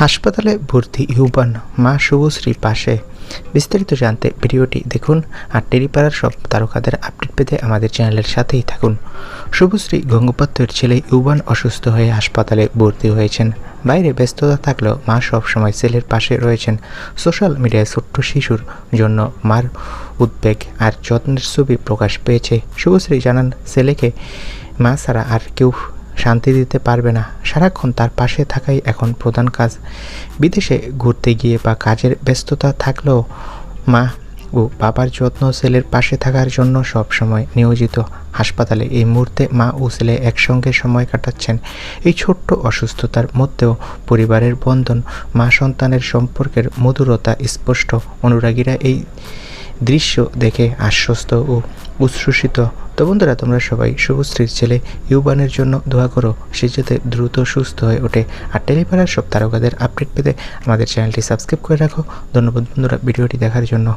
হাসপাতালে ভর্তি ইউবান মা শুভশ্রীর পাশে। বিস্তারিত জানতে ভিডিওটি দেখুন আর টেরিপাড়ার সব তারকাদের আপডেট পেতে আমাদের চ্যানেলের সাথেই থাকুন। শুভশ্রী গঙ্গোপাধ্যায়ের ছেলে ইউবান অসুস্থ হয়ে হাসপাতালে ভর্তি হয়েছেন। বাইরে ব্যস্ততা থাকলেও মা সবসময় ছেলের পাশে রয়েছেন। সোশ্যাল মিডিয়ায় ছোট্ট শিশুর জন্য মার উদ্বেগ আর যত্নের ছবি প্রকাশ পেয়েছে। শুভশ্রী জানান ছেলেকে মা ছাড়া আর কেউ শান্তি দিতে পারবে না। সারাক্ষণ তার পাশে থাকাই এখন প্রধান কাজ। বিদেশে ঘুরতে গিয়ে বা কাজের ব্যস্ততা থাকলেও মা ও বাবার যত্ন ছেলের পাশে থাকার জন্য সব সময় নিয়োজিত। হাসপাতালে এই মুহূর্তে মা ও ছেলে একসঙ্গে সময় কাটাচ্ছেন। এই ছোট্ট অসুস্থতার মধ্যেও পরিবারের বন্ধন মা সন্তানের সম্পর্কের মধুরতা স্পষ্ট। অনুরাগীরা এই দৃশ্য দেখে আশ্বস্ত ও উচ্ছ্বসিত। তো বন্ধুরা, তোমরা সবাই শুভশ্রীর ছেলে ইউবানের জন্য দোয়া করো। সে যাতে দ্রুত সুস্থ হয়ে ওঠে। আর টেলিপাড়ার সব তারকাদের আপডেট পেতে আমাদের চ্যানেলটি সাবস্ক্রাইব করে রাখো। ধন্যবাদ বন্ধুরা ভিডিওটি দেখার জন্য।